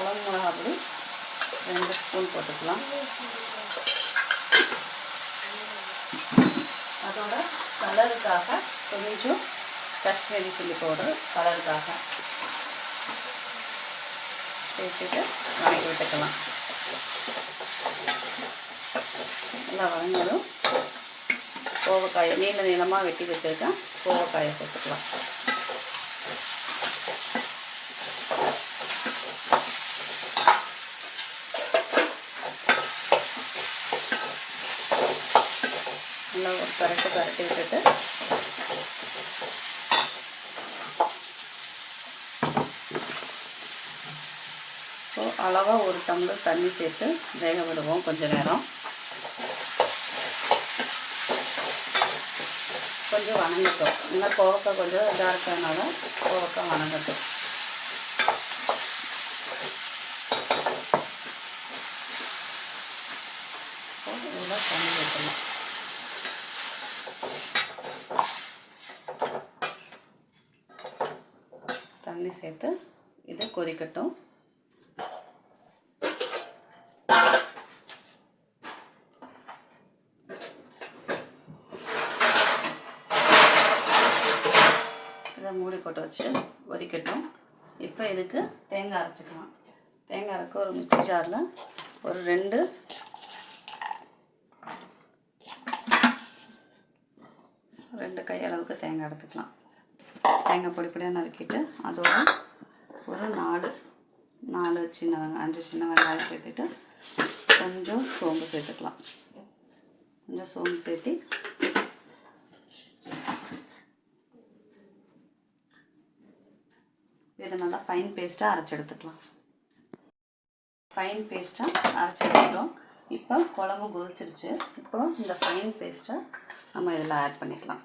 குழம்பு மிளகாப்பொடி ரெண்டு ஸ்பூன் போட்டுக்கலாம். அதோட கலருக்காக கொஞ்சம் காஷ்மீரி சில்லி பவுடர் கலருக்காக சேர்த்துட்டு வணக்கி விட்டுக்கலாம் நல்லா வதங்கணும். கோவக்காயை நீள நீளமாக வெட்டி வச்சுருக்கேன். கோவக்காயை சேர்த்துக்கலாம். நல்லா ஒரு பரட்டு பரட்டி விட்டுட்டு. ஸோ அளவாக ஒரு டம்ளர் தண்ணி சேர்த்து வேக விடுவோம் கொஞ்சம் நேரம். கொஞ்சம் வணங்கட்டும். இன்னும் கோவக்காய் கொஞ்சம் இதாக இருக்கிறதுனால கோவக்காய் வணங்கட்டும். நல்லா தண்ணி வைக்கணும் தண்ணி சேர்த்து இதை கொதிக்கட்டும். இதை மூடி போட்டு வச்சு கொதிக்கட்டும். இப்போ இதுக்கு தேங்காய் அரைச்சிக்கலாம். தேங்காய் அரைக்க ஒரு மிக்சி ஜாரில் ஒரு ரெண்டு ரெண்டு கையளவுக்கு தேங்காய் எடுத்துக்கலாம். தேங்காய் பொடி பொடியாக நறுக்கிட்டு அதோட ஒரு நாலு நாலு சின்ன வெங்காயம் அஞ்சு சின்ன வெங்காயம் சேர்த்துட்டு கொஞ்சம் சோம்பு சேர்த்துக்கலாம். கொஞ்சம் சோம்பு சேர்த்து இதை நல்லா ஃபைன் பேஸ்ட்டாக அரைச்சி எடுத்துக்கலாம். ஃபைன் பேஸ்ட்டாக அரைச்சி எடுத்துட்டோம். இப்போ குழம்பு கொதிச்சிருச்சு. இப்போ இந்த ஃபைன் பேஸ்ட்டை நம்ம இதில் ஆட் பண்ணிக்கலாம்.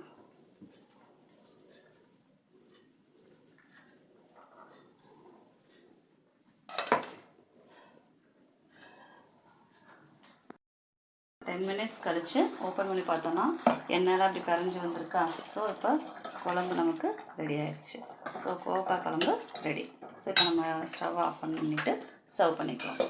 டென் மினிட்ஸ் கழித்து ஓப்பன் பண்ணி பார்த்தோன்னா எண்ணெயெல்லாம் அப்படி கரைஞ்சி வந்திருக்கா? ஸோ இப்போ குழம்பு நமக்கு ரெடி ஆயிடுச்சு. ஸோ கோவக்காய் குழம்பு ரெடி ஸோ இப்போ நம்ம ஸ்டவ் ஆஃப் பண்ணிட்டு சர்வ் பண்ணிக்கலாம்.